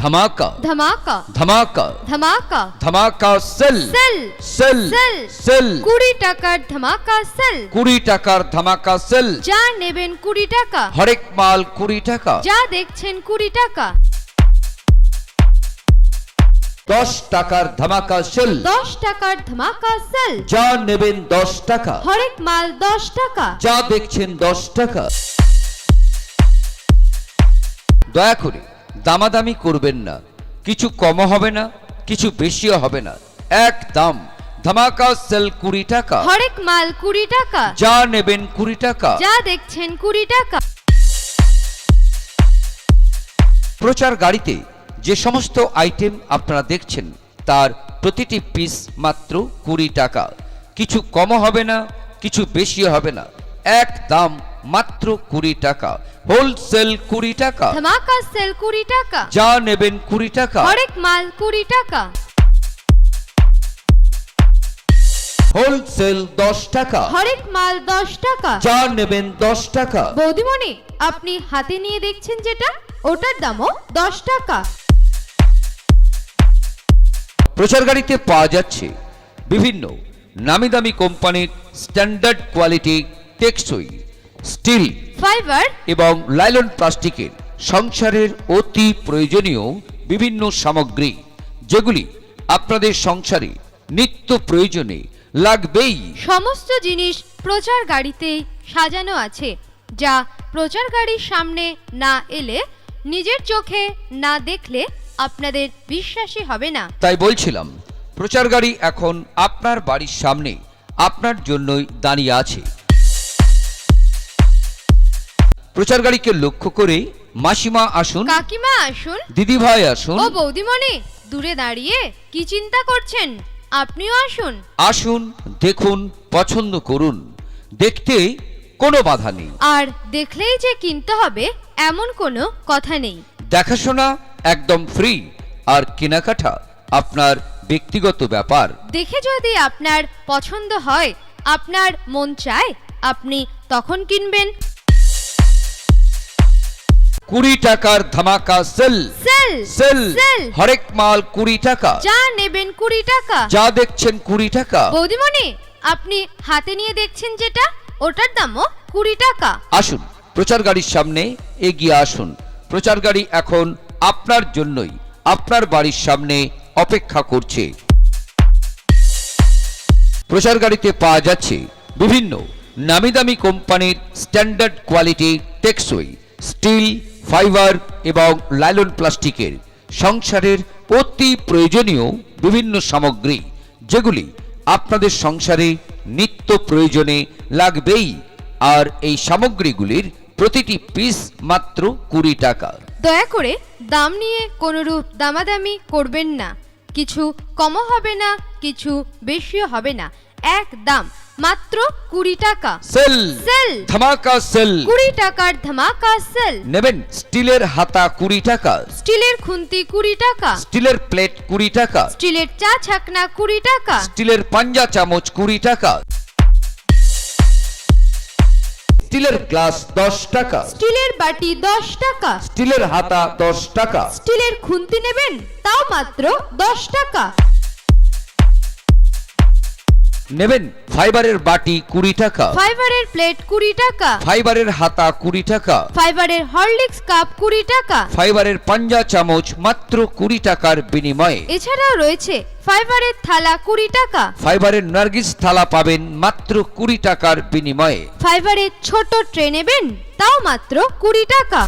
ধামাকা ধামাকা ধামাকা ধামাকা ধামাকা sale sale sale sale sale. কুড়ি টাকার ধামাকা সেল। কুড়ি টাকার ধামাকা সেল। যা নেবেন কুড়ি টাকা। হরেক মাল কুড়ি টাকা। যা দেখছেন কুড়ি টাকা। দশ টাকার ধামাকা সেল। দশ টাকার ধামাকা সেল। যা নেবেন দশ টাকা। হরেক মাল দশ টাকা। যা দেখছেন দশ টাকা। দয়া করে দামাদামি করবেন না। কিছু কমও হবে না কিছু বেশিও হবে না। এক দাম ধামাকা সেল কুড়ি টাকা। হরেক মাল কুড়ি টাকা। যা নেবেন কুড়ি টাকা। যা দেখছেন কুড়ি টাকা। প্রচার গাড়িতে যে সমস্ত আইটেম আপনারা দেখছেন তার প্রতিটি পিস মাত্র কুড়ি টাকা। কিছু কমও হবে না কিছু বেশিও হবে না। এক দাম মাত্র কুড়ি টাকা। হোলসেল কুড়ি টাকা। ধামাকা সেল কুড়ি টাকা। যা নেবেন কুড়ি টাকা। হরেক মাল কুড়ি টাকা। হোলসেল দশ টাকা। হরেক মাল দশ টাকা। যা নেবেন দশ টাকা। বৌদিমণি আপনি হাতে নিয়ে দেখছেন যেটা? ওটার দামও দশ টাকা। প্রচার গাড়িতে পাওয়া যাচ্ছে বিভিন্ন নামি দামি কোম্পানির স্ট্যান্ডার্ড কোয়ালিটি টেকসই স্টিল ফাইবার এবং লাইলন প্লাস্টিকের সংসারের অতি প্রয়োজনীয় বিভিন্ন সামগ্রী যেগুলি আপনাদের সংসারে নিত্য প্রয়োজনে লাগবেই। সমস্ত জিনিস প্রচার গাড়িতেই সাজানো আছে যা প্রচার গাড়ির সামনে না এলে নিজের চোখে না দেখলে আপনাদের বিশ্বাসই হবে না। তাই বলছিলাম প্রচার গাড়ি এখন আপনার বাড়ির সামনে আপনার জন্যই দাঁড়িয়ে আছে। প্রচার গাড়িকে লক্ষ্য করে মাসিমা আসুন কাকিমা আসুন দিদিভাই আসুন। ও বৌদিমণি দূরে দাঁড়িয়ে কি চিন্তা করছেন? আপনিও আসুন। আসুন দেখুন পছন্দ করুন। দেখতে কোনো বাধা নেই। আর দেখলেই যে কিনতে হবে এমন কোনো কথা নেই। দেখাশোনা একদম ফ্রি আর কেনাকাটা আপনার ব্যক্তিগত ব্যাপার। দেখে যদি আপনার পছন্দ হয় আপনার মন চায় আপনি তখন কিনবেন। কুড়ি টাকার ধামাকা সেল। Sale sale sell. হরেক মাল কুড়ি টাকা। যা নেবেন কুড়ি টাকা। যা দেখছেন কুড়ি টাকা। বৌদিমণি আপনি হাতে নিয়ে দেখছেন যেটা ওটার দামও কুড়ি টাকা। আসুন প্রচার গাড়ির সামনে এগিয়ে আসুন। প্রচার গাড়ি এখন আপনার জন্যই আপনার বাড়ির সামনে অপেক্ষা করছে। প্রচার গাড়িতে পাওয়া যাচ্ছে বিভিন্ন নামি দামি কোম্পানির স্ট্যান্ডার্ড কোয়ালিটি টেকসই স্টিল ফাইবার এবং লাইলন প্লাস্টিকের সংসারের অতি প্রয়োজনীয় বিভিন্ন সামগ্রী, যেগুলি আপনাদের সংসারে নিত্য প্রয়োজনে লাগবেই, আর এই সামগ্রীগুলির প্রতিটি পিস মাত্র কুড়ি টাকা। দয়া করে দাম নিয়ে কোনোরূপ দামাদামি করবেন না। কিছু কমও হবে না, কিছু বেশিও হবে না। এক দাম মাত্র কুড়ি টাকা। সেল। সেল। ধামাকা সেল। কুড়ি টাকার ধামাকা সেল। নেবেন স্টিলের হাতা কুড়ি টাকা। স্টিলের খুন্তি কুড়ি টাকা। স্টিলের প্লেট কুড়ি টাকা। স্টিলের চা ছাকনা কুড়ি টাকা। স্টিলের পাঞ্জা চামচ কুড়ি টাকা। স্টিলের গ্লাস দশ টাকা। স্টিলের বাটি দশ টাকা। স্টিলের হাতা দশ টাকা। স্টিলের খুন্তি নেবেন তাও মাত্র দশ টাকা। নেবেন। ফাইবারের বাটি কুড়ি টাকা। ফাইবারের প্লেট কুড়ি টাকা। ফাইবারের হাতা কুড়ি টাকা। ফাইবারের হরলিক্স কাপ কুড়ি টাকা। ফাইবারের পাঞ্জা চামচ মাত্র কুড়ি টাকার বিনিময়ে। এছাড়াও রয়েছে ফাইবারের থালা কুড়ি টাকা। ফাইবারের নার্গিস থালা পাবেন মাত্র কুড়ি টাকার বিনিময়ে। ফাইবারের ছোট ট্রে নেবেন তাও মাত্র কুড়ি টাকা।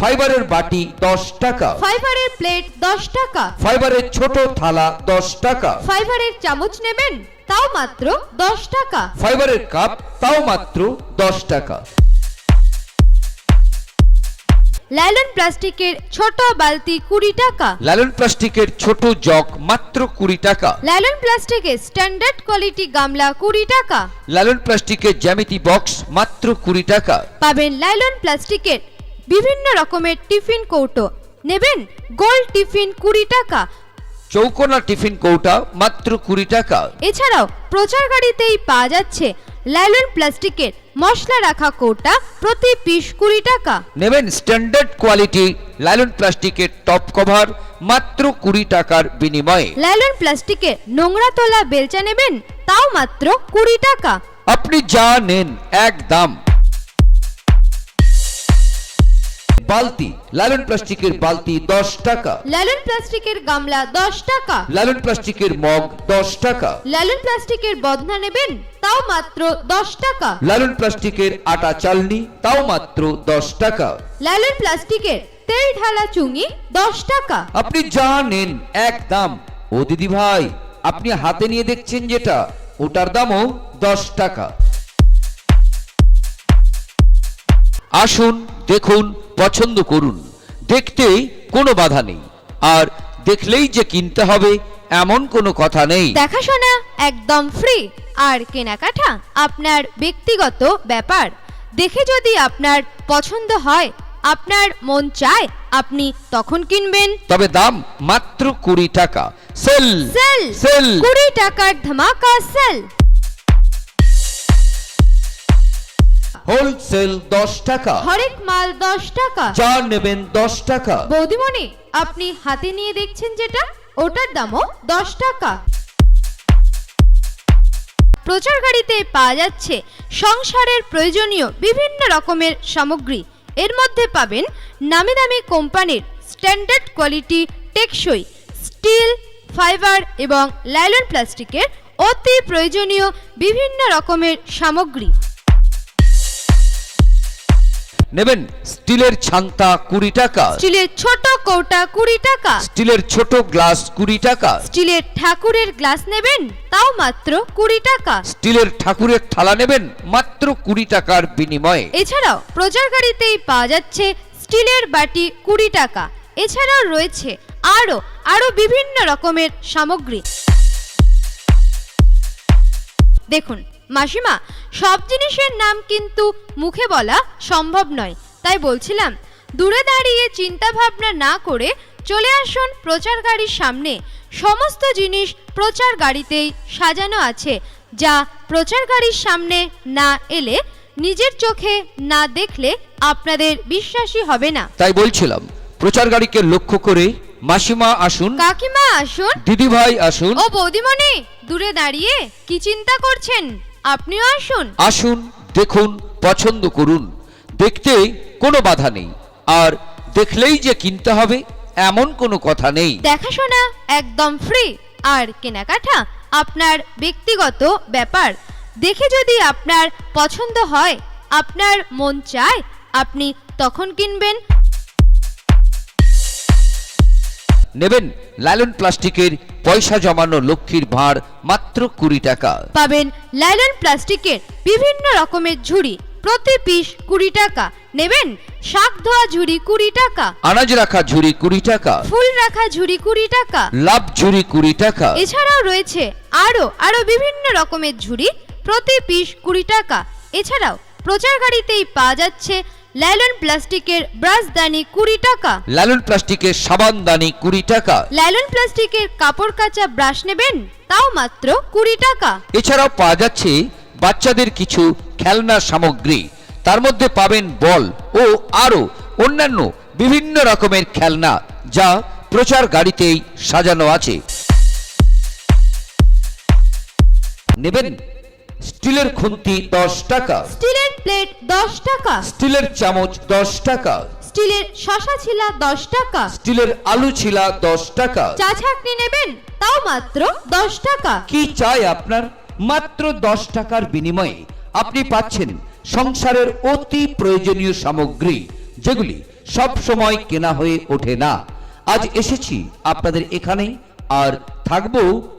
ফাইবারের বাটি দশ টাকা। ফাইবারের প্লেট দশ টাকা। ফাইবারের ছোট থালা দশ টাকা। ফাইবারের চামচ নেবেন তাও মাত্র দশ টাকা। ফাইবারের কাপ তাও মাত্র দশ টাকা। লাইলন প্লাস্টিকের ছোট বালতি কুড়ি টাকা। লালন প্লাস্টিকের ছোট জগ মাত্র কুড়ি টাকা। লাইলন প্লাস্টিকের স্ট্যান্ডার্ড কোয়ালিটি গামলা কুড়ি টাকা। লালন প্লাস্টিকের জ্যামিতি বক্স মাত্র কুড়ি টাকা। পাবেন লাইলন প্লাস্টিকের বিভিন্ন রকমের টিফিন কৌটো। নেবেন? গোল টিফিন কুড়ি টাকা। চৌকোনা টিফিন কৌটা মাত্র কুড়ি টাকা। এছাড়াও প্রচার গাড়িতেই পাওয়া যাচ্ছে লাইলন প্লাস্টিকের মশলা রাখা কৌটা প্রতি পিস কুড়ি টাকা। নেবেন স্ট্যান্ডার্ড কোয়ালিটি লাইলন প্লাস্টিকের টপ কভার মাত্র কুড়ি টাকার বিনিময়ে। লাইলন প্লাস্টিকের নোংরা তোলা বেলচা নেবেন? তাও মাত্র কুড়ি টাকা। আপনি যা নেন এক দাম। বালতি। লালন প্লাস্টিকের বালতি দশ টাকা। লাইলন প্লাস্টিকের গামলা দশ টাকা। লালন প্লাস্টিকের মগ দশ টাকা। লাইলন প্লাস্টিকের বদনা নেবেন তাও মাত্র দশ টাকা। লালন প্লাস্টিকের আটা চালনি তাও মাত্র দশ টাকা। লাইলন প্লাস্টিকের তেল ঢালা চুঙি দশ টাকা। আপনি যা নেন এক দাম ও দিদি ভাই আপনি হাতে নিয়ে দেখছেন যেটা ওটার দামও দশ টাকা। আসুন দেখুন পছন্দ করুন। দেখতে কোনো বাধা নেই। আর দেখলেই যে কিনতে হবে এমন কোনো কথা নেই। দেখাশোনা একদম ফ্রি আর কেনাকাটা আপনার ব্যক্তিগত ব্যাপার। দেখে যদি আপনার পছন্দ হয় আপনার মন চায় আপনি তখন কিনবেন। তবে দাম মাত্র কুড়ি টাকা। সেল সেল সেল কুড়ি টাকার ধামাকা সেল হোলসেল দশ টাকা। হরেক মাল দশ টাকা। যা নেবেন দশ টাকা। বৌদিমণি আপনি হাতে নিয়ে দেখছেন যেটা? ওটার দামও দশ টাকা। প্রচার গাড়িতে পাওয়া যাচ্ছে সংসারের প্রয়োজনীয় বিভিন্ন রকমের সামগ্রী। এর মধ্যে পাবেন নামি দামি কোম্পানির স্ট্যান্ডার্ড কোয়ালিটি টেকসই স্টিল ফাইবার এবং লাইলন প্লাস্টিকের অতি প্রয়োজনীয় বিভিন্ন রকমের সামগ্রী। নেবেন স্টিলের ছান্তা কুড়ি টাকা। স্টিলের ছোট কৌটা কুড়ি টাকা। স্টিলের ছোট গ্লাস কুড়ি টাকা। স্টিলের ঠাকুরের গ্লাস নেবেন তাও মাত্র কুড়ি টাকা। স্টিলের ঠাকুরের থালা নেবেন মাত্র কুড়ি টাকার বিনিময়ে। এছাড়াও প্রচার গাড়িতেই পাওয়া যাচ্ছে স্টিলের বাটি কুড়ি টাকা। এছাড়াও রয়েছে আরও আরও বিভিন্ন রকমের সামগ্রী। দেখুন মাসিমা সব জিনিসের নাম কিন্তু মুখে বলা সম্ভব নয়। তাই বলছিলাম দূরে দাঁড়িয়ে চিন্তা ভাবনা না করে চলে আসুন প্রচার গাড়ির সামনে। সমস্ত জিনিস প্রচার গাড়িতেই সাজানো আছে যা প্রচার গাড়ির সামনে না এলে নিজের চোখে না দেখলে আপনাদের বিশ্বাসই হবে না। তাই বলছিলাম প্রচার গাড়িকে লক্ষ্য করে মাসিমা আসুন কাকিমা আসুন। দিদি ভাই আসুন। ও বৌদিমণি দূরে দাঁড়িয়ে কি চিন্তা করছেন? আপনিও আসুন। আসুন দেখুন পছন্দ করুন। দেখতে কোনো বাধা নেই। আর দেখলেই যে কিনতে হবে এমন কোনো কথা নেই। দেখাশোনা একদম ফ্রি আর কেনাকাটা আপনার ব্যক্তিগত ব্যাপার। দেখে যদি আপনার পছন্দ হয় আপনার মন চায় আপনি তখন কিনবেন। নেবেন লালন প্লাস্টিকের পয়সা জমানো লক্ষ্মীর ভাঁড় মাত্র কুড়ি টাকা। পাবেন লাইলন প্লাস্টিকের বিভিন্ন রকমের ঝুড়ি প্রতি পিস কুড়ি টাকা। নেবেন শাক ধোয়া ঝুড়ি কুড়ি টাকা। আনাজ রাখা ঝুড়ি কুড়ি টাকা। ফুল রাখা ঝুড়ি কুড়ি টাকা। লাভ ঝুড়ি কুড়ি টাকা। এছাড়াও রয়েছে আরও আরও বিভিন্ন রকমের ঝুড়ি প্রতি পিস কুড়ি টাকা। এছাড়াও প্রচার গাড়িতেই পাওয়া যাচ্ছে লাইলন প্লাস্টিকের ব্রাশদানি কুড়ি টাকা। লালন প্লাস্টিকের সাবানদানি কুড়ি টাকা। লাইলন প্লাস্টিকের কাপড় কাচা ব্রাশ নেবেন তাও মাত্র কুড়ি টাকা। এছাড়াও পাওয়া যাচ্ছে বাচ্চাদের কিছু খেলনা সামগ্রী। তার মধ্যে পাবেন বল ও আরও অন্যান্য বিভিন্ন রকমের খেলনা যা প্রচার গাড়িতেই সাজানো আছে। নেবেন? স্টিলের খুন্তি দশ টাকা। স্টিলের প্লেট দশ টাকা। স্টিলের চামচ দশ টাকা। স্টিলের শশা ছিলা দশ টাকা। স্টিলের আলু ছিলা দশ টাকা। চা ছাকনি নেবেন? তাও মাত্র দশ টাকা। কি চাই আপনার? মাত্র দশ টাকার বিনিময়ে আপনি পাচ্ছেন সংসারের অতি প্রয়োজনীয় সামগ্রী যেগুলি সব সময় কেনা হয়ে ওঠে না। আজ এসেছি আপনাদের এখানে আর থাকব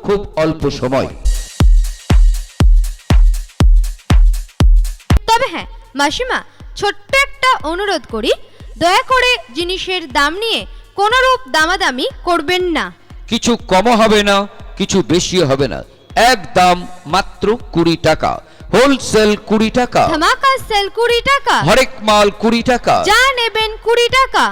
খুব অল্প সময়। তবে হ্যাঁ মাসিমা ছোট্ট একটা অনুরোধ করি দয়া করে জিনিসের দাম নিয়ে কোনোরূপ দামাদামি করবেন না। কিছু কম হবে না কিছু বেশি হবে না। এক দাম মাত্র কুড়ি টাকা হোলসেল কুড়ি টাকা ধামাকা সেল কুড়ি টাকা হরেক মাল কুড়ি টাকা। যা নেবেন কুড়ি টাকা।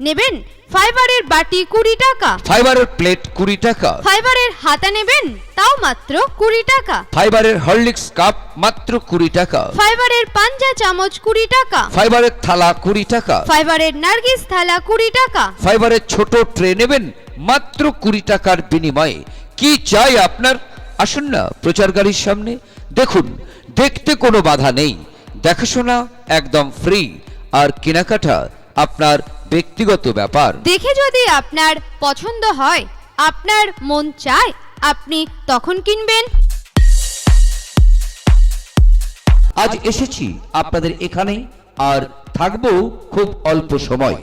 নেবেন? ফাইবারের বাটি কুড়ি টাকা। ফাইবারের প্লেট কুড়ি টাকা। ফাইবারের হাতা নেবেন তাও মাত্র কুড়ি টাকা। ফাইবারের হরলিক্স কাপ মাত্র কুড়ি টাকা। ফাইবারের পাঞ্জা চামচ কুড়ি টাকা। ফাইবারের থালা কুড়ি টাকা। ফাইবারের নার্গিস থালা কুড়ি টাকা। ফাইবারের ছোট ট্রে নেবেন মাত্র কুড়ি টাকার বিনিময়ে। কি চাই আপনার? আসুন না প্রচার গাড়ির সামনে। দেখুন দেখতে কোনো বাধা নেই। দেখাশোনা একদম ফ্রি আর কেনাকাটা আপনার ব্যক্তিগত ব্যাপার। দেখে যদি আপনার পছন্দ হয় আপনার মন চায় আপনি তখন কিনবেন। আজ এসেছি আপনাদের এখানে আর থাকব খুব অল্প সময়।